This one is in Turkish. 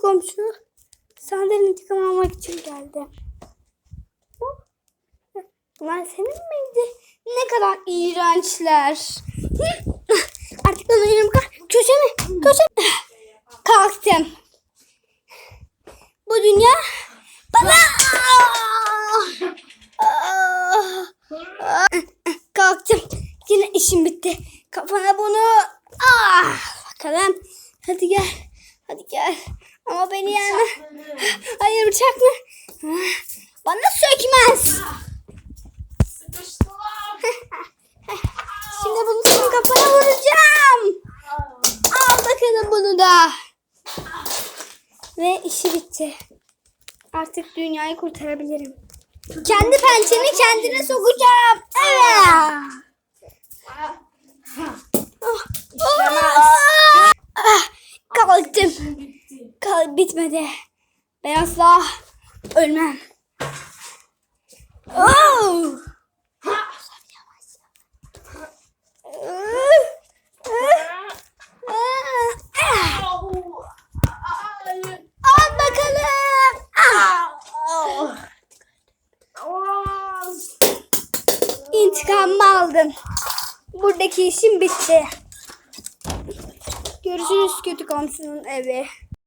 komşu senden intikam almak için geldi. Bunlar senin miydi? Ne kadar iğrençler. Artık uyurum. Kalk. Köşeme. Köşeme. Kalktım. Bu dünya bana. Kalktım. Yine işim bitti. Kafana bunu. Ah, bakalım. Hadi gel. Hadi gel. Ama beni yenme. Hayır bıçak mı? Bana sökmez. Şimdi bunu senin kafana vuracağım. Al bakalım bunu da. Ve işi bitti. Artık dünyayı kurtarabilirim. Kendi pençemi kendine sokacağım. Evet. Ah, ah, Kalktım. Kal bitmedi. Ben asla ölmem. Oh! Al bakalım. Ah! İntikamımı aldım. Buradaki işim bitti. Görüşürüz kötü komşunun evi.